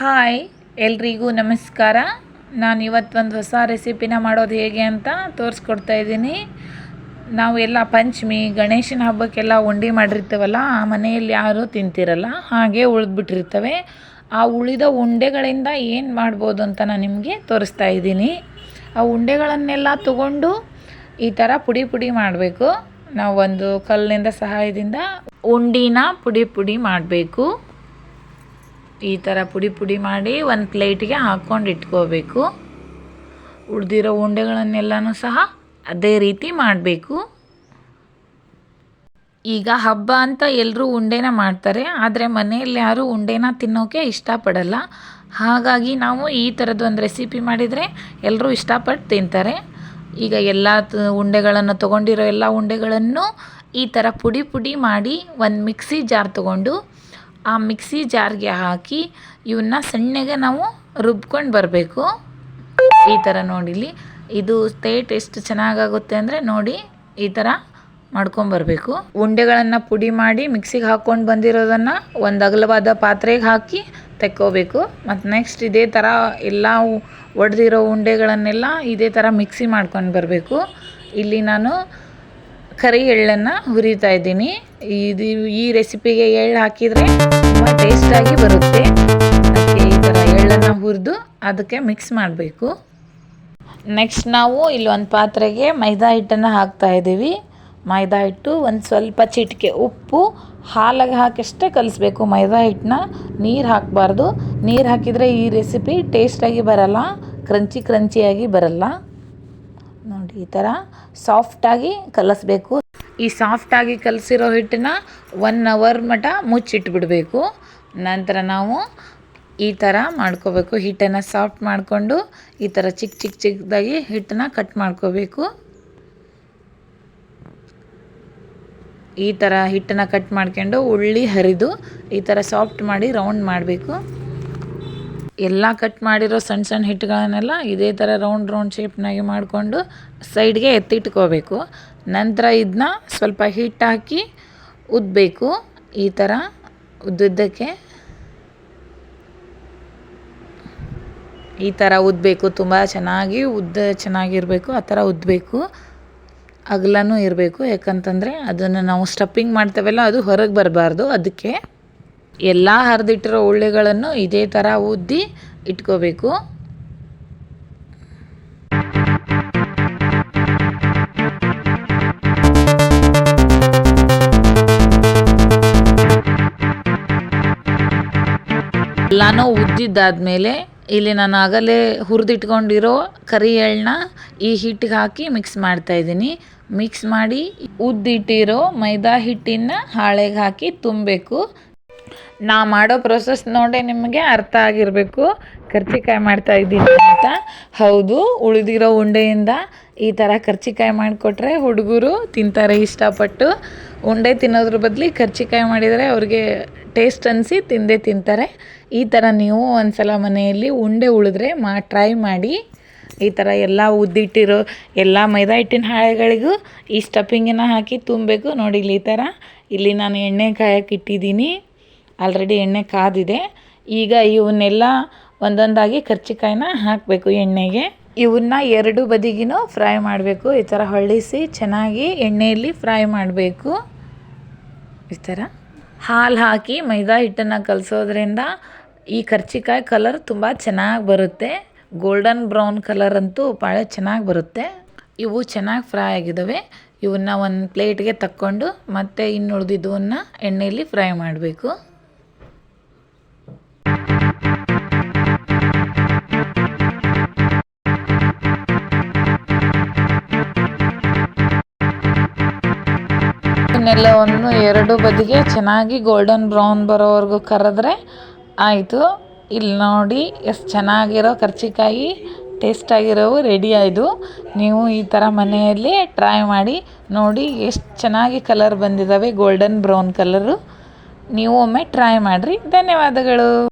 Hi, ಎಲ್ರಿಗೂ ನಮಸ್ಕಾರ. ನಾನು ಇವತ್ತೊಂದು ಹೊಸ ರೆಸಿಪಿನ ಮಾಡೋದು ಹೇಗೆ ಅಂತ ತೋರಿಸ್ಕೊಡ್ತಾ ಇದ್ದೀನಿ. ನಾವು ಎಲ್ಲ ಪಂಚಮಿ, ಗಣೇಶನ ಹಬ್ಬಕ್ಕೆಲ್ಲ ಉಂಡೆ ಮಾಡಿರ್ತೀವಲ್ಲ, ಆ ಮನೆಯಲ್ಲಿ ಯಾರೂ ತಿಂತಿರಲ್ಲ, ಹಾಗೆ ಉಳಿದ್ಬಿಟ್ಟಿರ್ತವೆ. ಆ ಉಳಿದ ಉಂಡೆಗಳಿಂದ ಏನು ಮಾಡ್ಬೋದು ಅಂತ ನಾನು ನಿಮಗೆ ತೋರಿಸ್ತಾ ಇದ್ದೀನಿ. ಆ ಉಂಡೆಗಳನ್ನೆಲ್ಲ ತಗೊಂಡು ಈ ಥರ ಪುಡಿ ಪುಡಿ ಮಾಡಬೇಕು. ನಾವು ಒಂದು ಕಲ್ಲಿನಿಂದ ಸಹಾಯದಿಂದ ಉಂಡಿನ ಪುಡಿ ಪುಡಿ ಮಾಡಬೇಕು. ಈ ಥರ ಪುಡಿ ಪುಡಿ ಮಾಡಿ ಒಂದು ಪ್ಲೇಟಿಗೆ ಹಾಕ್ಕೊಂಡು ಇಟ್ಕೋಬೇಕು. ಉಳಿದಿರೋ ಉಂಡೆಗಳನ್ನೆಲ್ಲನೂ ಸಹ ಅದೇ ರೀತಿ ಮಾಡಬೇಕು. ಈಗ ಹಬ್ಬ ಅಂತ ಎಲ್ಲರೂ ಉಂಡೆನ ಮಾಡ್ತಾರೆ, ಆದರೆ ಮನೆಯಲ್ಲಿ ಯಾರೂ ಉಂಡೆನ ತಿನ್ನೋಕೆ ಇಷ್ಟಪಡಲ್ಲ. ಹಾಗಾಗಿ ನಾವು ಈ ಥರದ್ದು ಒಂದು ರೆಸಿಪಿ ಮಾಡಿದರೆ ಎಲ್ಲರೂ ಇಷ್ಟಪಟ್ಟು ತಿಂತಾರೆ. ಈಗ ಎಲ್ಲ ಉಂಡೆಗಳನ್ನು ತೊಗೊಂಡಿರೋ ಎಲ್ಲ ಉಂಡೆಗಳನ್ನು ಈ ಥರ ಪುಡಿ ಪುಡಿ ಮಾಡಿ ಒಂದು ಮಿಕ್ಸಿ ಜಾರ್ ತೊಗೊಂಡು ಆ ಮಿಕ್ಸಿ ಜಾರ್ಗೆ ಹಾಕಿ ಇವನ್ನ ಸಣ್ಣಗೆ ನಾವು ರುಬ್ಕೊಂಡು ಬರಬೇಕು. ಈ ಥರ ನೋಡಿಲಿ ಇದು ಸ್ಟೇಟ್ ಎಷ್ಟು ಚೆನ್ನಾಗಾಗುತ್ತೆ ಅಂದರೆ ನೋಡಿ ಈ ಥರ ಮಾಡ್ಕೊಂಬರ್ಬೇಕು ಉಂಡೆಗಳನ್ನು ಪುಡಿ ಮಾಡಿ ಮಿಕ್ಸಿಗೆ ಹಾಕ್ಕೊಂಡು ಬಂದಿರೋದನ್ನು ಒಂದು ಅಗಲವಾದ ಪಾತ್ರೆಗೆ ಹಾಕಿ ತೆಕ್ಕೋಬೇಕು. ಮತ್ತು ನೆಕ್ಸ್ಟ್ ಇದೇ ಥರ ಎಲ್ಲ ಒಡೆದಿರೋ ಉಂಡೆಗಳನ್ನೆಲ್ಲ ಇದೇ ಥರ ಮಿಕ್ಸಿ ಮಾಡ್ಕೊಂಡು ಬರಬೇಕು. ಇಲ್ಲಿ ನಾನು ಕರಿ ಎಳ್ಳನ್ನು ಹುರಿತಾ ಇದ್ದೀನಿ. ಇದು ಈ ರೆಸಿಪಿಗೆ ಎಳ್ಳು ಹಾಕಿದರೆ ತುಂಬ ಟೇಸ್ಟಾಗಿ ಬರುತ್ತೆ. ಅದಕ್ಕೆ ಈ ಥರ ಎಳ್ಳನ್ನು ಹುರಿದು ಅದಕ್ಕೆ ಮಿಕ್ಸ್ ಮಾಡಬೇಕು. ನೆಕ್ಸ್ಟ್ ನಾವು ಇಲ್ಲಿ ಒಂದು ಪಾತ್ರೆಗೆ ಮೈದಾ ಹಿಟ್ಟನ್ನು ಹಾಕ್ತಾ ಇದ್ದೀವಿ. ಮೈದಾ ಹಿಟ್ಟು ಒಂದು ಸ್ವಲ್ಪ ಚಿಟಿಕೆ ಉಪ್ಪು, ಹಾಲಾಗಿ ಹಾಕಿಷ್ಟೇ ಕಲಿಸ್ಬೇಕು. ಮೈದಾ ಹಿಟ್ಟನ್ನ ನೀರು ಹಾಕಬಾರ್ದು. ನೀರು ಹಾಕಿದರೆ ಈ ರೆಸಿಪಿ ಟೇಸ್ಟಾಗಿ ಬರಲ್ಲ ಕ್ರಂಚಿ ಕ್ರಂಚಿಯಾಗಿ ಬರಲ್ಲ. ನೋಡಿ, ಈ ಥರ ಸಾಫ್ಟಾಗಿ ಕಲಸಬೇಕು. ಈ ಸಾಫ್ಟಾಗಿ ಕಲಸಿರೋ ಹಿಟ್ಟನ್ನ ಒನ್ ಅವರ್ ಮಟ ಮುಚ್ಚಿಟ್ಬಿಡಬೇಕು. ನಂತರ ನಾವು ಈ ಥರ ಮಾಡ್ಕೋಬೇಕು. ಹಿಟ್ಟನ್ನು ಸಾಫ್ಟ್ ಮಾಡಿಕೊಂಡು ಈ ಥರ ಚಿಕ್ಕ ಚಿಕ್ಕ ಚಿಕ್ಕದಾಗಿ ಹಿಟ್ಟನ್ನ ಕಟ್ ಮಾಡ್ಕೋಬೇಕು. ಈ ಥರ ಹಿಟ್ಟನ್ನು ಕಟ್ ಮಾಡ್ಕೊಂಡು ಉಳ್ಳಿ ಹರಿದು ಈ ಥರ ಸಾಫ್ಟ್ ಮಾಡಿ ರೌಂಡ್ ಮಾಡಬೇಕು. ಎಲ್ಲ ಕಟ್ ಮಾಡಿರೋ ಸಣ್ಣ ಸಣ್ಣ ಹಿಟ್ಟುಗಳನ್ನೆಲ್ಲ ಇದೇ ಥರ ರೌಂಡ್ ರೌಂಡ್ ಶೇಪ್ನಾಗೆ ಮಾಡಿಕೊಂಡು ಸೈಡ್ಗೆ ಎತ್ತಿಟ್ಕೋಬೇಕು. ನಂತರ ಇದನ್ನ ಸ್ವಲ್ಪ ಹಿಟ್ಟು ಹಾಕಿ ಉದ್ದಬೇಕು ಈ ಥರ ಉದ್ದುದ್ದಕ್ಕೆ ಈ ಥರ ಉದ್ದಬೇಕು ತುಂಬ ಚೆನ್ನಾಗಿ ಉದ್ದ ಚೆನ್ನಾಗಿರಬೇಕು, ಆ ಥರ ಉದ್ದಬೇಕು ಅಗಲನೂ ಇರಬೇಕು. ಯಾಕಂತಂದರೆ ಅದನ್ನು ನಾವು ಸ್ಟಫಿಂಗ್ ಮಾಡ್ತೇವಲ್ಲ, ಅದು ಹೊರಗೆ ಬರಬಾರ್ದು. ಅದಕ್ಕೆ ಎಲ್ಲ ಹರಿದಿಟ್ಟಿರೋ ಉಳ್ಳಿಗಳನ್ನು ಇದೇ ಥರ ಉದ್ದಿ ಇಟ್ಕೋಬೇಕು. ಎಲ್ಲನೂ ಉದ್ದಿದ್ದಾದಮೇಲೆ ಇಲ್ಲಿ ನಾನು ಆಗಲೇ ಹುರಿದಿಟ್ಕೊಂಡಿರೋ ಕರಿ ಎಳ್ಳನ್ನ ಈ ಹಿಟ್ಟಿಗೆ ಹಾಕಿ ಮಿಕ್ಸ್ ಮಾಡ್ತಾ ಇದ್ದೀನಿ. ಮಿಕ್ಸ್ ಮಾಡಿ ಉದ್ದಿಟ್ಟಿರೋ ಮೈದಾ ಹಿಟ್ಟಿನ ಹಾಳೆಗೆ ಹಾಕಿ ತುಂಬಬೇಕು. ನಾ ಮಾಡೋ ಪ್ರೊಸೆಸ್ ನೋಡೇ ನಿಮಗೆ ಅರ್ಥ ಆಗಿರಬೇಕು. ಕರ್ಚಿಕಾಯಿ ಮಾಡ್ತಾ ಇದ್ದೀನಿ ಅಂತ. ಹೌದು, ಉಳಿದಿರೋ ಉಂಡೆಯಿಂದ ಈ ಥರ ಕರ್ಚಿಕಾಯಿ ಮಾಡಿಕೊಟ್ರೆ ಹುಡುಗರು ತಿಂತಾರೆ ಇಷ್ಟಪಟ್ಟು. ಉಂಡೆ ತಿನ್ನೋದ್ರ ಬದಲು ಕರ್ಚಿಕಾಯಿ ಮಾಡಿದರೆ ಅವ್ರಿಗೆ ಟೇಸ್ಟ್ ಅನಿಸಿ ತಿಂದೇ ತಿಂತಾರೆ. ಈ ಥರ ನೀವು ಒಂದು ಸಲ ಮನೆಯಲ್ಲಿ ಉಂಡೆ ಉಳಿದ್ರೆ ಮಾ ಟ್ರೈ ಮಾಡಿ. ಈ ಥರ ಎಲ್ಲ ಉದ್ದಿಟ್ಟಿರೋ ಎಲ್ಲ ಮೈದಾ ಹಿಟ್ಟಿನ ಹಾಳೆಗಳಿಗೂ ಈ ಸ್ಟಫಿಂಗನ್ನು ಹಾಕಿ ತುಂಬಬೇಕು. ನೋಡಿ ಇಲ್ಲಿ ಈ ಥರ ಇಲ್ಲಿ ನಾನು ಎಣ್ಣೆ ಕಾಯಕ್ಕೆ ಇಟ್ಟಿದ್ದೀನಿ. ಆಲ್ರೆಡಿ ಎಣ್ಣೆ ಕಾದಿದೆ. ಈಗ ಇವನ್ನೆಲ್ಲ ಒಂದೊಂದಾಗಿ ಕರ್ಚಿಕಾಯಿನ ಹಾಕಬೇಕು ಎಣ್ಣೆಗೆ. ಇವನ್ನ ಎರಡು ಬದಿಗಿನೂ ಫ್ರೈ ಮಾಡಬೇಕು. ಈ ಥರ ಹೊಳ್ಳಿಸಿ ಚೆನ್ನಾಗಿ ಎಣ್ಣೆಯಲ್ಲಿ ಫ್ರೈ ಮಾಡಬೇಕು. ಈ ಥರ ಹಾಲು ಹಾಕಿ ಮೈದಾ ಹಿಟ್ಟನ್ನು ಕಲಸೋದ್ರಿಂದ ಈ ಕರ್ಚಿಕಾಯಿ ಕಲರ್ ತುಂಬ ಚೆನ್ನಾಗಿ ಬರುತ್ತೆ. ಗೋಲ್ಡನ್ ಬ್ರೌನ್ ಕಲರ್ ಅಂತೂ ಭಾಳ ಚೆನ್ನಾಗಿ ಬರುತ್ತೆ. ಇವು ಚೆನ್ನಾಗಿ ಫ್ರೈ ಆಗಿದ್ದಾವೆ ಇವನ್ನ ಒಂದು ಪ್ಲೇಟ್ಗೆ ತಕ್ಕೊಂಡು ಮತ್ತೆ ಇನ್ನು ಉಳಿದಿದ್ದವನ್ನ ಎಣ್ಣೆಯಲ್ಲಿ ಫ್ರೈ ಮಾಡಬೇಕು. ಇವನ್ನೆಲ್ಲವನ್ನು ಎರಡು ಬದಿಗೆ ಚೆನ್ನಾಗಿ ಗೋಲ್ಡನ್ ಬ್ರೌನ್ ಬರೋವರೆಗೂ ಕರೆದ್ರೆ ಆಯಿತು. ಇಲ್ಲಿ ನೋಡಿ ಎಷ್ಟು ಚೆನ್ನಾಗಿರೋ ಕರ್ಚಿಕಾಯಿ ಟೇಸ್ಟಾಗಿರೋವು ರೆಡಿ ಆಯಿತು ನೀವು ಈ ಥರ ಮನೆಯಲ್ಲಿ ಟ್ರೈ ಮಾಡಿ ನೋಡಿ ಎಷ್ಟು ಚೆನ್ನಾಗಿ ಕಲರ್ ಬಂದಿದ್ದಾವೆ ಗೋಲ್ಡನ್ ಬ್ರೌನ್ ಕಲರು ನೀವು ಒಮ್ಮೆ ಟ್ರೈ ಮಾಡಿರಿ. ಧನ್ಯವಾದಗಳು.